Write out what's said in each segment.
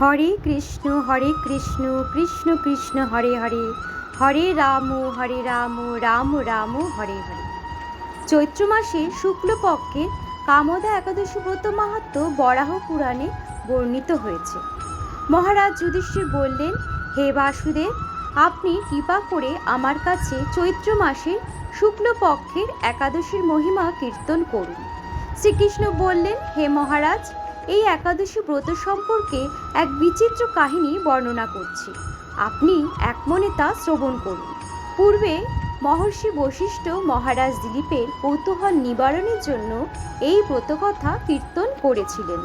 হরে কৃষ্ণ হরে কৃষ্ণ কৃষ্ণ কৃষ্ণ, হরে হরে। হরে রাম হরে রাম রাম রাম, হরে হরে। চৈত্র মাসে শুক্লপক্ষের কামদা একাদশী ব্রত মাহাত্ম বরাহ পুরাণে বর্ণিত হয়েছে। মহারাজ যুধিষ্ঠির বললেন, হে বাসুদেব, আপনি কৃপা করে আমার কাছে চৈত্র মাসের শুক্লপক্ষের একাদশীর মহিমা কীর্তন করুন। শ্রীকৃষ্ণ বললেন, হে মহারাজ এই একাদশী ব্রত সম্পর্কে এক বিচিত্র কাহিনী বর্ণনা করছি। আপনি এক মনে তা শ্রবণ করুন। পূর্বে মহর্ষি বশিষ্ঠ মহারাজ দিলীপের কৌতূহল নিবারণের জন্য এই ব্রতকথা কীর্তন করেছিলেন।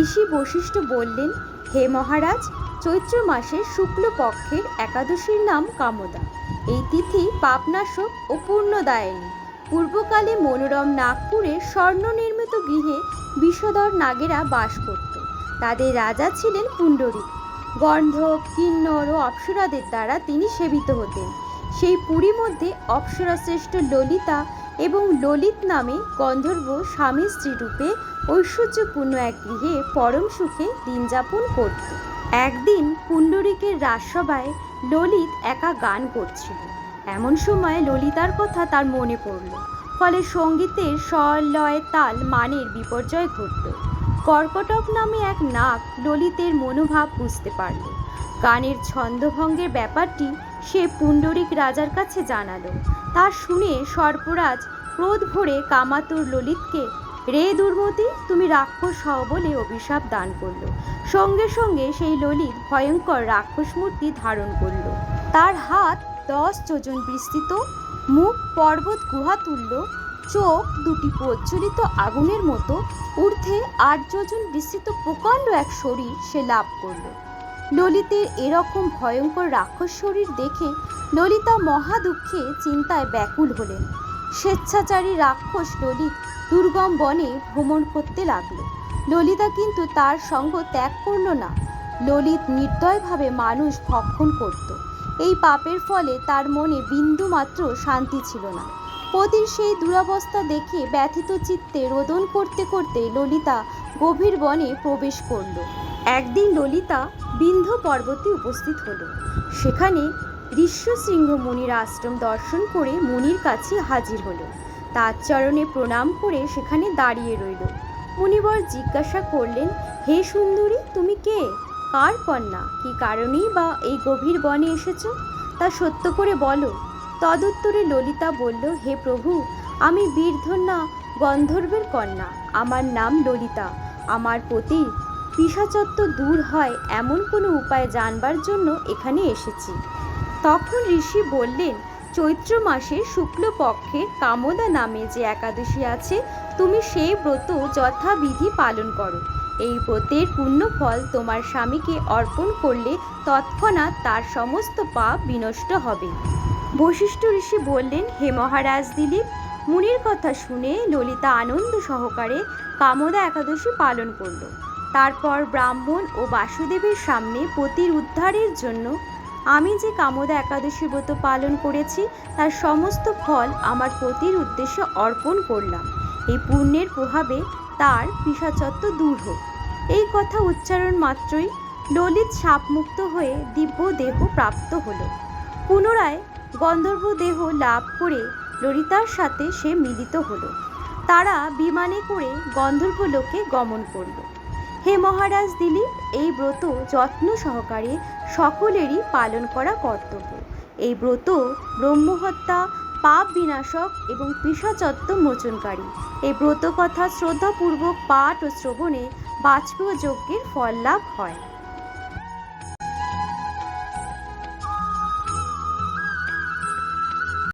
ঋষি বশিষ্ঠ বললেন, হে মহারাজ, চৈত্র মাসের শুক্লপক্ষের একাদশীর নাম কামদা। এই তিথি পাপনাশক ও পূর্ণদায়িনী। পূর্বকালে মনোরম নাগপুরের স্বর্ণ নির্মিত গৃহে বিষধর নাগেরা বাস করত। তাদের রাজা ছিলেন পুণ্ডরিক গন্ধব, কিন্নর ও অপ্সরাদের দ্বারা তিনি সেবিত হতেন। সেই পুরী মধ্যে অপ্সরাশ্রেষ্ঠ ললিতা এবং ললিত নামে গন্ধর্ব স্বামী স্ত্রী রূপে ঐশ্বর্যপূর্ণ এক গৃহে পরম সুখে দিন যাপন করত। একদিন পুণ্ডরিকের রাজসভায় ললিত একা গান করছিল। এমন সময় ললিতার কথা তার মনে পড়ল। ফলে সঙ্গীতের স্বর লয় তাল মানের বিপর্যয় ঘটল। কর্কটক নামে এক নাক ললিতের মনোভাব বুঝতে পারল। গানের ছন্দভঙ্গের ব্যাপারটি সে পুণ্ডরিক রাজার কাছে জানালো। তা শুনে সর্পরাজ ক্রোধ ভরে কামাতুর ললিতকে, রে দুর্মতি, তুমি রাক্ষস হও বলে অভিশাপ দান করল। সঙ্গে সঙ্গে সেই ললিত ভয়ঙ্কর রাক্ষস মূর্তি ধারণ করল। তার হাত দশ যোজন বিস্তৃত মুখ পর্বত গুহা তুল্য চোখ দুটি প্রজ্বলিত আগুনের মতো, ঊর্ধ্বে আট যোজন বিস্তৃত প্রকাণ্ড এক শরীর সে লাভ করল। ললিতের এরকম ভয়ঙ্কর রাক্ষস শরীর দেখে ললিতা মহা দুঃখে চিন্তায় ব্যাকুল হলেন। স্বেচ্ছাচারী রাক্ষস ললিত দুর্গম বনে ভ্রমণ করতে লাগল। ললিতা কিন্তু তার সঙ্গ ত্যাগ করল না। ললিত নির্দয়ভাবে মানুষ ভক্ষণ করত। এই পাপের ফলে তার মনে বিন্দু মাত্র শান্তি ছিল না। পতির সেই দুরবস্থা দেখে ব্যথিত চিত্তে রোদন করতে করতে ললিতা গভীর বনে প্রবেশ করল। একদিন ললিতা বিন্ধ পর্বতে উপস্থিত হলো। সেখানে ঋষ্যশৃঙ্গ মুনির আশ্রম দর্শন করে মুনির কাছে হাজির হলো। তার চরণে প্রণাম করে সেখানে দাঁড়িয়ে রইল। মুনিবর জিজ্ঞাসা করলেন, হে সুন্দরী, তুমি কে? কার কন্যা, কি কারণেই বা এই গভীর বনে এসেছ? তা সত্য করে বলো। তদুত্তরে ললিতা বলল, হে প্রভু, আমি বীরধন্যা গন্ধর্বের কন্যা, আমার নাম ললিতা। আমার পতি পিসাচত্ব দূর হয় এমন কোনো উপায় জানবার জন্য এখানে এসেছি। তখন ঋষি বললেন, চৈত্র মাসে শুক্লপক্ষের কামদা নামে যে একাদশী আছে, তুমি সেই ব্রত যথাবিধি পালন করো। এই ব্রতের পুণ্য ফল তোমার স্বামীকে অর্পণ করলে তৎক্ষণাৎ তার সমস্ত পাপ বিনষ্ট হবে। বশিষ্ঠ ঋষি বললেন, হে মহারাজ দিলীপ, মুনির কথা শুনে ললিতা আনন্দ সহকারে কামদা একাদশী পালন করল। তারপর ব্রাহ্মণ ও বাসুদেবের সামনে পতির উদ্ধারের জন্য আমি যে কামদা একাদশী ব্রত পালন করেছি, তার সমস্ত ফল আমার পতির উদ্দেশ্যে অর্পণ করলাম। এই পুণ্যের প্রভাবে তার পিসাচত্ব দূর হোক। এই কথা উচ্চারণ মাত্রই ললিত সাপমুক্ত হয়ে দিব্য দেহ প্রাপ্ত হলো। পুনরায় গন্ধর্ব দেহ লাভ করে ললিতার সাথে সে মিলিত হলো। তারা বিমানে করে গন্ধর্ব লোকে গমন করল। হে মহারাজ দিলীপ, এই ব্রত যত্ন সহকারে সকলেরই পালন করা কর্তব্য। এই ব্রত ব্রহ্মহত্যা পাপ বিনাশক এবং পিসাচত্ব মোচনকারী। এই ব্রতকথা শ্রদ্ধাপূর্বক পাঠ ও শ্রবণে বাজপেয় যজ্ঞের ফল লাভ হয়।